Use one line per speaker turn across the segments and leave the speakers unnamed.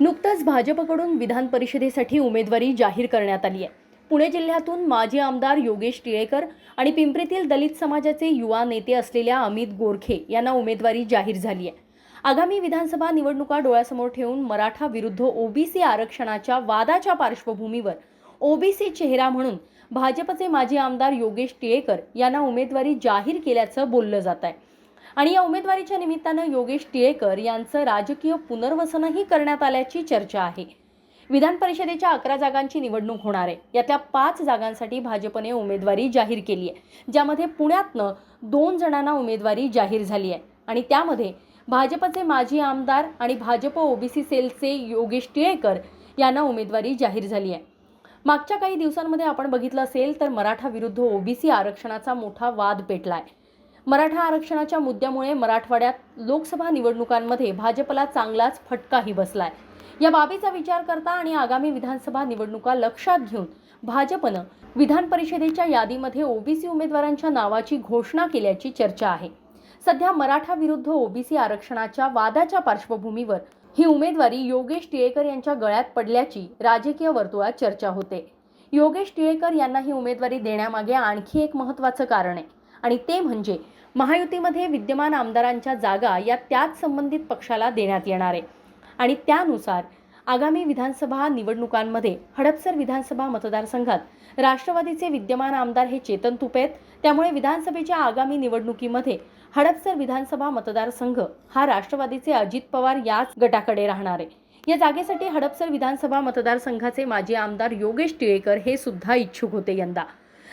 नुकतंच भाजपकडून विधान परिषदेसाठी उमेदवारी जाहीर करण्यात आली आहे. पुणे जिल्ह्यातून माजी आमदार योगेश टिळेकर आणि पिंपरीतील दलित समाजाचे युवा नेते असलेल्या अमित गोरखे यांना उमेदवारी जाहीर झाली आहे. आगामी विधानसभा निवडणुका डोळ्यासमोर ठेवून मराठा विरुद्ध ओबीसी आरक्षणाच्या वादाच्या पार्श्वभूमीवर ओबीसी चेहरा म्हणून भाजपचे माजी आमदार योगेश टिळेकर यांना उमेदवारी जाहीर केल्याचं बोललं जात आहे. आणि या उमेदवारीच्या निमित्तानं योगेश टिळेकर यांचं राजकीय पुनर्वसनही करण्यात आल्याची चर्चा आहे. विधान परिषदेच्या अकरा जागांची निवडणूक होणार आहे. यातल्या पाच जागांसाठी भाजपने उमेदवारी जाहीर केली आहे. ज्यामध्ये पुण्यातनं दोन जणांना उमेदवारी जाहीर झाली आहे. आणि त्यामध्ये भाजपचे माजी आमदार आणि भाजप ओबीसी सेलचे योगेश टिळेकर यांना उमेदवारी जाहीर झाली आहे. मागच्या काही दिवसांमध्ये आपण बघितलं असेल तर मराठा विरुद्ध ओबीसी आरक्षणाचा मोठा वाद पेटलाय. मराठा आरक्षणाच्या मुद्द्यामुळे मराठवाड्यात लोकसभा निवडणुकांमध्ये भाजपला चांगलाच फटकाही बसलाय. या बाबीचा विचार करता आणि आगामी विधानसभा निवडणुका लक्षात घेऊन भाजपनं विधान परिषदेच्या यादीमध्ये ओबीसी उमेदवारांच्या नावाची घोषणा केल्याची चर्चा आहे. सध्या मराठा विरुद्ध ओबीसी आरक्षणाच्या वादाच्या पार्श्वभूमीवर ही उमेदवारी योगेश टिळेकर यांच्या गळ्यात पडल्याची राजकीय वर्तुळात चर्चा होते. योगेश टिळेकर यांना ही उमेदवारी देण्यामागे आणखी एक महत्त्वाचं कारण आहे. आणि ते म्हणजे महायुतीमध्ये विद्यमान आमदारांच्या जागा या त्याच संबंधित पक्षाला देण्यात येणार आहे. आणि त्यानुसार आगामी विधानसभा निवडणुकांमध्ये हडपसर विधानसभा मतदारसंघात राष्ट्रवादीचे विद्यमान आमदार हे चेतन तुपे आहेत त्यामुळे विधानसभेच्या आगामी निवडणुकीमध्ये हडपसर विधानसभा मतदारसंघ हा राष्ट्रवादीचे अजित पवार याच गटाकडे राहणार आहे. या जागेसाठी हडपसर विधानसभा मतदारसंघाचे माजी आमदार योगेश टिळेकर हे सुद्धा इच्छुक होते यंदा.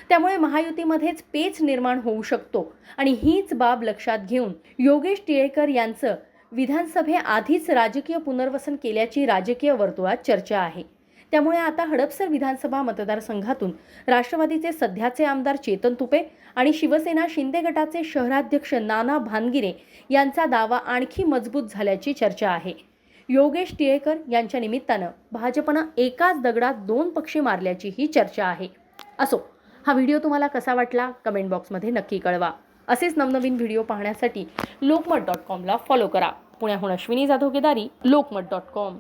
त्यामुळे महायुतीमध्येच पेच निर्माण होऊ शकतो. आणि हीच बाब लक्षात घेऊन योगेश टिळेकर यांचं विधानसभेआधीच राजकीय पुनर्वसन केल्याची राजकीय वर्तुळात चर्चा आहे. त्यामुळे आता हडपसर विधानसभा मतदारसंघातून राष्ट्रवादीचे सध्याचे आमदार चेतन तुपे आणि शिवसेना शिंदे गटाचे शहराध्यक्ष नाना भानगिरे यांचा दावा आणखी मजबूत झाल्याची चर्चा आहे. योगेश टिळेकर यांच्या निमित्तानं भाजपनं एकाच दगडात दोन पक्षी मारल्याची ही चर्चा आहे. असो. हा व्हिडिओ तुम्हाला कसा वाटला कमेंट बॉक्समध्ये नक्की कळवा. असेच नवनवीन व्हिडिओ पाहण्यासाठी लोकमत डॉट कॉमला फॉलो करा. पुण्याहून अश्विनी जाधव केदारी लोकमत डॉट कॉम.